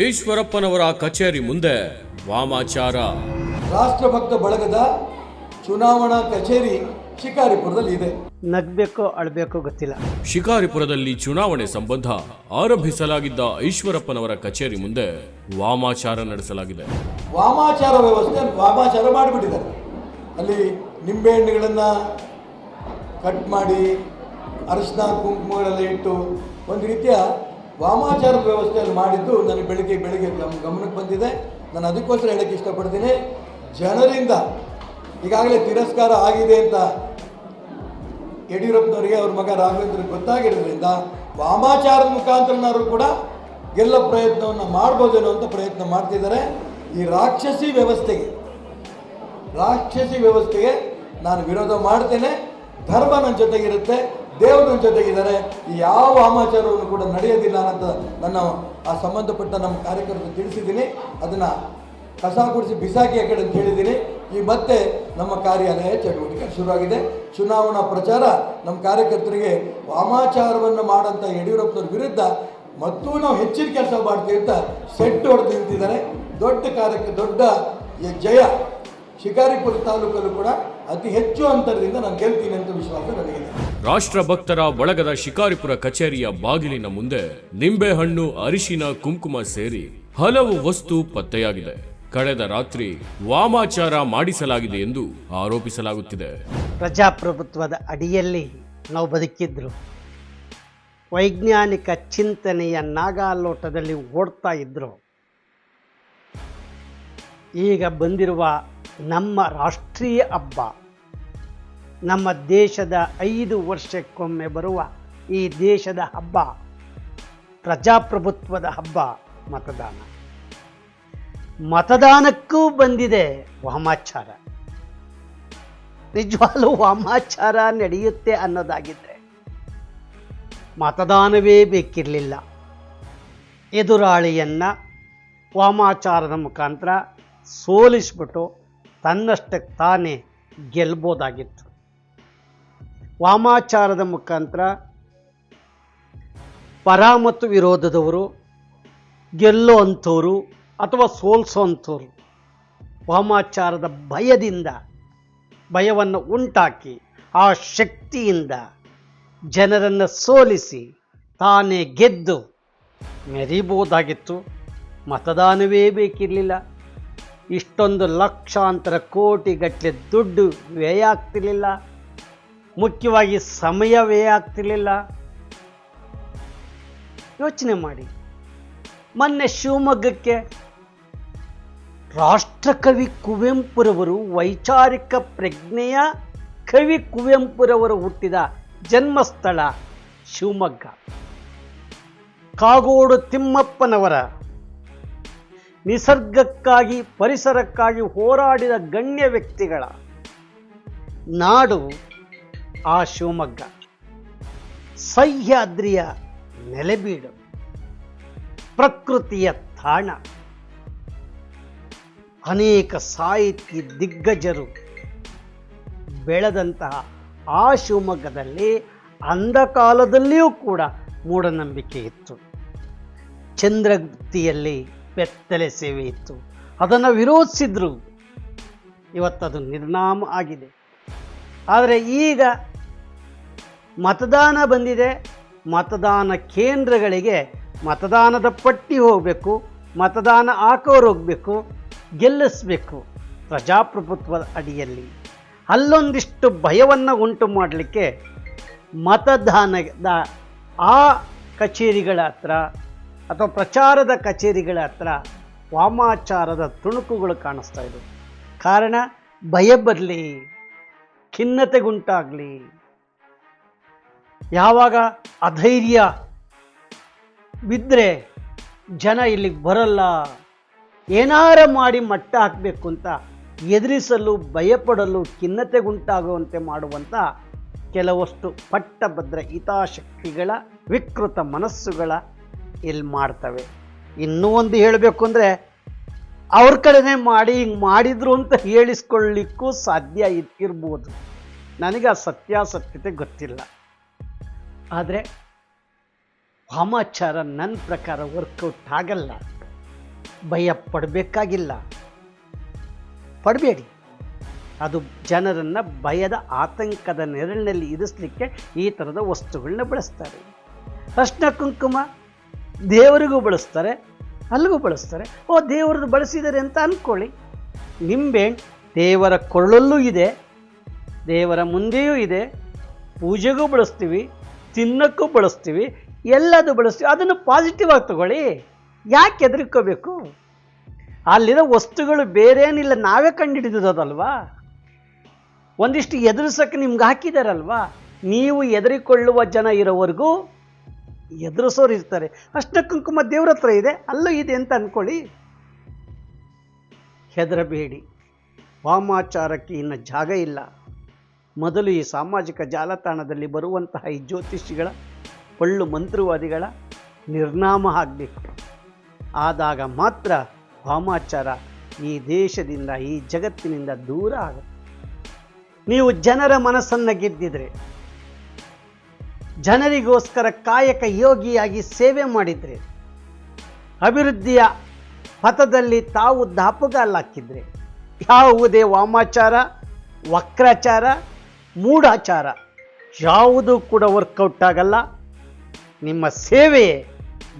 ಈಶ್ವರಪ್ಪನವರ ಕಚೇರಿ ಮುಂದೆ ವಾಮಾಚಾರ. ರಾಷ್ಟ್ರಭಕ್ತ ಬಳಗದ ಚುನಾವಣಾ ಕಚೇರಿ ಶಿಕಾರಿಪುರದಲ್ಲಿ ಇದೆ. ನಗ್ಬೇಕೋ ಅಳ್ಬೇಕೋ ಗೊತ್ತಿಲ್ಲ. ಶಿಕಾರಿಪುರದಲ್ಲಿ ಚುನಾವಣೆ ಸಂಬಂಧ ಆರಂಭಿಸಲಾಗಿದ್ದ ಈಶ್ವರಪ್ಪನವರ ಕಚೇರಿ ಮುಂದೆ ವಾಮಾಚಾರ ನಡೆಸಲಾಗಿದೆ. ವಾಮಾಚಾರ ವ್ಯವಸ್ಥೆ ವಾಮಾಚಾರ ಮಾಡಿಬಿಟ್ಟಿದ್ದಾರೆ. ಅಲ್ಲಿ ನಿಂಬೆಹಣ್ಣುಗಳನ್ನು ಕಟ್ ಮಾಡಿ ಅರಿಶಿನ ಕುಂಕುಮಗಳೆಲ್ಲ ಇಟ್ಟು ಒಂದು ರೀತಿಯ ವಾಮಾಚಾರದ ವ್ಯವಸ್ಥೆಯಲ್ಲಿ ಮಾಡಿದ್ದು ನನಗೆ ಬೆಳಿಗ್ಗೆ ಬೆಳಿಗ್ಗೆ ಗಮ್ ಗಮನಕ್ಕೆ ಬಂದಿದೆ. ನಾನು ಅದಕ್ಕೋಸ್ಕರ ಹೇಳಕ್ಕೆ ಇಷ್ಟಪಡ್ತೀನಿ. ಜನರಿಂದ ಈಗಾಗಲೇ ತಿರಸ್ಕಾರ ಆಗಿದೆ ಅಂತ ಯಡಿಯೂರಪ್ಪನವರಿಗೆ ಅವ್ರ ಮಗ ರಾಘವೇಂದ್ರ ಗೊತ್ತಾಗಿರೋದ್ರಿಂದ ವಾಮಾಚಾರದ ಮುಖಾಂತರನಾದ್ರು ಕೂಡ ಗೆಲ್ಲೋ ಪ್ರಯತ್ನವನ್ನು ಮಾಡ್ಬೋದೇನೋ ಅಂತ ಪ್ರಯತ್ನ ಮಾಡ್ತಿದ್ದಾರೆ. ಈ ರಾಕ್ಷಸಿ ವ್ಯವಸ್ಥೆಗೆ ರಾಕ್ಷಸಿ ವ್ಯವಸ್ಥೆಗೆ ನಾನು ವಿರೋಧ ಮಾಡ್ತೇನೆ. ಧರ್ಮ ನನ್ನ ಜೊತೆಗಿರುತ್ತೆ. ದೇವರು ನನ್ನ ಜೊತೆಗಿದ್ದಾರೆ ಯಾವ ವಾಮಾಚಾರವನ್ನು ಕೂಡ ನಡೆಯೋದಿಲ್ಲ ಅಂತ ನನ್ನ ಆ ಸಂಬಂಧಪಟ್ಟ ನಮ್ಮ ಕಾರ್ಯಕರ್ತರು ತಿಳಿಸಿದ್ದೀನಿ. ಅದನ್ನು ಕಸ ಗುಡಿಸಿ ಬಿಸಾಕಿ ಆ ಕಡೆ ಅಂತ ಹೇಳಿದ್ದೀನಿ. ಈ ಮತ್ತೆ ನಮ್ಮ ಕಾರ್ಯಾಲಯ ಚಟುವಟಿಕೆ ಶುರುವಾಗಿದೆ. ಚುನಾವಣಾ ಪ್ರಚಾರ ನಮ್ಮ ಕಾರ್ಯಕರ್ತರಿಗೆ ವಾಮಾಚಾರವನ್ನು ಮಾಡೋಂಥ ಯಡಿಯೂರಪ್ಪನವ್ರ ವಿರುದ್ಧ ಮತ್ತೂ ನಾವು ಹೆಚ್ಚಿನ ಕೆಲಸ ಮಾಡ್ತೀವಿ ಅಂತ ಸೆಟ್ ಹೊಡೆದು ನಿಂತಿದ್ದಾರೆ. ದೊಡ್ಡ ಕಾರ್ಯಕ್ಕೆ ದೊಡ್ಡ ಜಯ ಶಿಕಾರಿಪುರ ತಾಲೂಕಲ್ಲೂ ಕೂಡ ಅತಿ ಹೆಚ್ಚು ಅಂತರದಿಂದ ನಾನು ಗೆಲ್ತೀನಿ ಅಂತ ವಿಶ್ವಾಸ ನನಗಿದೆ. ರಾಷ್ಟ್ರಭಕ್ತರ ಬಳಗದ ಶಿಕಾರಿಪುರ ಕಚೇರಿಯ ಬಾಗಿಲಿನ ಮುಂದೆ ನಿಂಬೆಹಣ್ಣು, ಅರಿಶಿನ, ಕುಂಕುಮ ಸೇರಿ ಹಲವು ವಸ್ತು ಪತ್ತೆಯಾಗಿದೆ. ಕಳೆದ ರಾತ್ರಿ ವಾಮಾಚಾರ ಮಾಡಿಸಲಾಗಿದೆ ಎಂದು ಆರೋಪಿಸಲಾಗುತ್ತಿದೆ. ಪ್ರಜಾಪ್ರಭುತ್ವದ ಅಡಿಯಲ್ಲಿ ನಾವು ಬದುಕಿದ್ರು. ವೈಜ್ಞಾನಿಕ ಚಿಂತನೆಯ ನಾಗಾಲೋಟದಲ್ಲಿ ಓಡ್ತಾ ಇದ್ರು. ಈಗ ಬಂದಿರುವ ನಮ್ಮ ರಾಷ್ಟ್ರೀಯ ಹಬ್ಬ. ನಮ್ಮ ದೇಶದ ಐದು ವರ್ಷಕ್ಕೊಮ್ಮೆ ಬರುವ ಈ ದೇಶದ ಹಬ್ಬ, ಪ್ರಜಾಪ್ರಭುತ್ವದ ಹಬ್ಬ, ಮತದಾನ. ಮತದಾನಕ್ಕೂ ಬಂದಿದೆ ವಾಮಾಚಾರ. ನಿಜವಾಗ್ಲೂ ವಾಮಾಚಾರ ನಡೆಯುತ್ತೆ ಅನ್ನೋದಾಗಿದ್ದರೆ ಮತದಾನವೇ ಬೇಕಿರಲಿಲ್ಲ. ಎದುರಾಳಿಯನ್ನು ವಾಮಾಚಾರದ ಮುಖಾಂತರ ಸೋಲಿಸ್ಬಿಟ್ಟು ತನ್ನಷ್ಟಕ್ಕೆ ತಾನೇ ಗೆಲ್ಬೋದಾಗಿತ್ತು. ವಾಮಾಚಾರದ ಮುಖಾಂತರ ಪರ ಮತ್ತು ವಿರೋಧದವರು ಗೆಲ್ಲೋ ಅಂಥವ್ರು ಅಥವಾ ಸೋಲ್ಸೋ ಅಂಥವ್ರು ವಾಮಾಚಾರದ ಭಯದಿಂದ ಭಯವನ್ನು ಉಂಟಾಕಿ ಆ ಶಕ್ತಿಯಿಂದ ಜನರನ್ನು ಸೋಲಿಸಿ ತಾನೇ ಗೆದ್ದು ಮೆರಿಬೋದಾಗಿತ್ತು. ಮತದಾನವೇ ಬೇಕಿರಲಿಲ್ಲ. ಇಷ್ಟೊಂದು ಲಕ್ಷಾಂತರ ಕೋಟಿಗಟ್ಟಲೆ ದುಡ್ಡು ವ್ಯಯ ಆಗ್ತಿರ್ಲಿಲ್ಲ. ಮುಖ್ಯವಾಗಿ ಸಮಯ ವ್ಯಯ ಆಗ್ತಿರ್ಲಿಲ್ಲ. ಯೋಚನೆ ಮಾಡಿ. ಮೊನ್ನೆ ಶಿವಮೊಗ್ಗಕ್ಕೆ ರಾಷ್ಟ್ರಕವಿ ಕುವೆಂಪುರವರು ವೈಚಾರಿಕ ಪ್ರಜ್ಞೆಯ ಕವಿ ಕುವೆಂಪುರವರು ಹುಟ್ಟಿದ ಜನ್ಮಸ್ಥಳ ಶಿವಮೊಗ್ಗ. ಕಾಗೋಡು ತಿಮ್ಮಪ್ಪನವರ ನಿಸರ್ಗಕ್ಕಾಗಿ, ಪರಿಸರಕ್ಕಾಗಿ ಹೋರಾಡಿದ ಗಣ್ಯ ವ್ಯಕ್ತಿಗಳ ನಾಡು ಆ ಶಿವಮೊಗ್ಗ. ಸಹ್ಯಾದ್ರಿಯ ನೆಲೆಬೀಡು. ಪ್ರಕೃತಿಯ ತಾಣ. ಅನೇಕ ಸಾಹಿತಿ ದಿಗ್ಗಜರು ಬೆಳೆದಂತಹ ಆ ಶಿವಮೊಗ್ಗದಲ್ಲಿ ಅಂಧಕಾಲದಲ್ಲಿಯೂ ಕೂಡ ಮೂಢನಂಬಿಕೆ ಇತ್ತು. ಚಂದ್ರಗುಪ್ತಿಯಲ್ಲಿ ಬೆತ್ತಲೆ ಸೇವೆ ಇತ್ತು. ಅದನ್ನು ವಿರೋಧಿಸಿದ್ರು ಇವತ್ತದು ನಿರ್ನಾಮ ಆಗಿದೆ. ಆದರೆ ಈಗ ಮತದಾನ ಬಂದಿದೆ. ಮತದಾನ ಕೇಂದ್ರಗಳಿಗೆ ಮತದಾನದ ಪಟ್ಟಿ ಹೋಗಬೇಕು. ಮತದಾನ ಹಾಕೋರು ಹೋಗಬೇಕು. ಗೆಲ್ಲಿಸಬೇಕು ಪ್ರಜಾಪ್ರಭುತ್ವದ ಅಡಿಯಲ್ಲಿ. ಅಲ್ಲೊಂದಿಷ್ಟು ಭಯವನ್ನು ಉಂಟು ಮಾಡಲಿಕ್ಕೆ ಮತದಾನದ ಆ ಕಚೇರಿಗಳ ಹತ್ರ ಅಥವಾ ಪ್ರಚಾರದ ಕಚೇರಿಗಳ ಹತ್ರ ವಾಮಾಚಾರದ ತುಣುಕುಗಳು ಕಾಣಿಸ್ತಾ ಇದ್ದವು ಕಾರಣ ಭಯ ಬರಲಿ, ಖಿನ್ನತೆಗುಂಟಾಗಲಿ. ಯಾವಾಗ ಅಧೈರ್ಯ ಬಿದ್ದರೆ ಜನ ಇಲ್ಲಿಗೆ ಬರಲ್ಲ? ಏನಾರ ಮಾಡಿ ಮಟ್ಟ ಹಾಕಬೇಕು ಅಂತ ಎದುರಿಸಲು, ಭಯಪಡಲು, ಖಿನ್ನತೆಗುಂಟಾಗುವಂತೆ ಮಾಡುವಂಥ ಕೆಲವಷ್ಟು ಪಟ್ಟಭದ್ರ ಹಿತಾಶಕ್ತಿಗಳ ವಿಕೃತ ಮನಸ್ಸುಗಳ ಇಲ್ಲಿ ಮಾಡ್ತವೆ. ಇನ್ನೂ ಒಂದು ಹೇಳಬೇಕು ಅಂದರೆ, ಅವ್ರ ಕಡೆನೇ ಮಾಡಿ, ಹಿಂಗೆ ಮಾಡಿದ್ರು ಅಂತ ಹೇಳಿಸ್ಕೊಳ್ಳಿಕ್ಕೂ ಸಾಧ್ಯ ಇರ್ಬೋದು. ನನಗೆ ಆ ಸತ್ಯಾಸತ್ಯತೆ ಗೊತ್ತಿಲ್ಲ. ಆದರೆ ವಾಮಾಚಾರ ನನ್ನ ಪ್ರಕಾರ ವರ್ಕೌಟ್ ಆಗಲ್ಲ. ಭಯ ಪಡಬೇಕಾಗಿಲ್ಲ ಪಡಬೇಡಿ. ಅದು ಜನರನ್ನು ಭಯದ ಆತಂಕದ ನೆರಳಿನಲ್ಲಿ ಇರಿಸಲಿಕ್ಕೆ ಈ ಥರದ ವಸ್ತುಗಳನ್ನ ಬಳಸ್ತಾರೆ. ಅರ್ಶಿನ ಕುಂಕುಮ ದೇವರಿಗೂ ಬಳಸ್ತಾರೆ, ಅಲ್ಲಿಗೂ ಬಳಸ್ತಾರೆ. ಓ, ದೇವರದ್ದು ಬಳಸಿದ್ದಾರೆ ಅಂತ ಅಂದ್ಕೊಳ್ಳಿ ನಿಂಬೆ ದೇವರ ಕೊರಳಲ್ಲೂ ಇದೆ, ದೇವರ ಮುಂದೆಯೂ ಇದೆ, ಪೂಜೆಗೂ ಬಳಸ್ತೀವಿ. ತಿನ್ನೋಕ್ಕೂ ಬಳಸ್ತೀವಿ ಎಲ್ಲದು ಬಳಸ್ತೀವಿ, ಅದನ್ನು ಪಾಸಿಟಿವ್ ಆಗಿ ತಗೊಳ್ಳಿ. ಯಾಕೆ ಹೆದರ್ಕೋಬೇಕು? ಅಲ್ಲಿರೋ ವಸ್ತುಗಳು ಬೇರೇನಿಲ್ಲ, ನಾವೇ ಕಂಡುಹಿಡಿದದಲ್ವಾ? ಒಂದಿಷ್ಟು ಎದುರಿಸೋಕ್ಕೆ ನಿಮ್ಗೆ ಹಾಕಿದಾರಲ್ವಾ? ನೀವು ಎದುರಿಕೊಳ್ಳುವ ಜನ ಇರೋವರೆಗೂ ಎದುರಿಸೋರು ಇರ್ತಾರೆ. ಅಷ್ಟ ಕುಂಕುಮ ದೇವ್ರ ಹತ್ರ ಇದೆ, ಅಲ್ಲೂ ಇದೆ ಅಂತ ಅಂದ್ಕೊಳ್ಳಿ ಹೆದರಬೇಡಿ. ವಾಮಾಚಾರಕ್ಕೆ ಇನ್ನು ಜಾಗ ಇಲ್ಲ. ಮೊದಲು ಈ ಸಾಮಾಜಿಕ ಜಾಲತಾಣದಲ್ಲಿ ಬರುವಂತಹ ಈ ಜ್ಯೋತಿಷಿಗಳ ಪಳ್ಳು ಮಂತ್ರವಾದಿಗಳ ನಿರ್ನಾಮ ಆಗಬೇಕು. ಆದಾಗ ಮಾತ್ರ ವಾಮಾಚಾರ ಈ ದೇಶದಿಂದ, ಈ ಜಗತ್ತಿನಿಂದ ದೂರ ಆಗುತ್ತೆ. ನೀವು ಜನರ ಮನಸ್ಸನ್ನು ಗೆದ್ದಿದ್ರೆ, ಜನರಿಗೋಸ್ಕರ ಕಾಯಕ ಯೋಗಿಯಾಗಿ ಸೇವೆ ಮಾಡಿದರೆ, ಅಭಿವೃದ್ಧಿಯ ಪಥದಲ್ಲಿ ತಾವು ದಾಪುಗಾಲಾಕಿದ್ರೆ ಯಾವುದೇ ವಾಮಾಚಾರ, ವಕ್ರಾಚಾರ ಮೂಢಾಚಾರ. ಯಾವುದೂ ಕೂಡ ವರ್ಕೌಟ್ ಆಗಲ್ಲ. ನಿಮ್ಮ ಸೇವೆಯೇ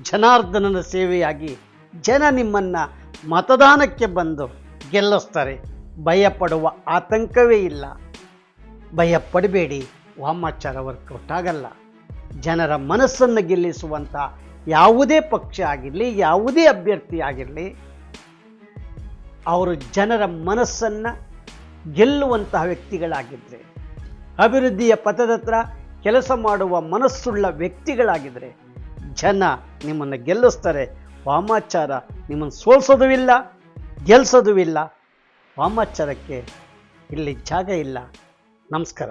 ಜನಾರ್ದನನ ಸೇವೆಯಾಗಿ ಜನ ನಿಮ್ಮನ್ನು ಮತದಾನಕ್ಕೆ ಬಂದು ಗೆಲ್ಲಿಸ್ತಾರೆ. ಭಯಪಡುವ ಆತಂಕವೇ ಇಲ್ಲ. ಭಯಪಡಬೇಡಿ, ವಾಮಾಚಾರ ವರ್ಕೌಟ್ ಆಗಲ್ಲ. ಜನರ ಮನಸ್ಸನ್ನು ಗೆಲ್ಲಿಸುವಂಥ ಯಾವುದೇ ಪಕ್ಷ ಆಗಿರಲಿ, ಯಾವುದೇ ಅಭ್ಯರ್ಥಿ ಆಗಿರಲಿ, ಅವರು ಜನರ ಮನಸ್ಸನ್ನು ಗೆಲ್ಲುವಂತಹ ವ್ಯಕ್ತಿಗಳಾಗಿದ್ದರೆ ಅಭಿವೃದ್ಧಿಯ ಪಥದತ್ರ ಕೆಲಸ ಮಾಡುವ ಮನಸ್ಸುಳ್ಳ ವ್ಯಕ್ತಿಗಳಾಗಿದ್ದರೆ ಜನ ನಿಮ್ಮನ್ನು ಗೆಲ್ಲಿಸ್ತಾರೆ. ವಾಮಾಚಾರ ನಿಮ್ಮನ್ನು ಸೋಲ್ಸೋದು ಇಲ್ಲ ಗೆಲ್ಸೋದು ಇಲ್ಲ ವಾಮಾಚಾರಕ್ಕೆ ಇಲ್ಲಿ ಜಾಗ ಇಲ್ಲ. ನಮಸ್ಕಾರ.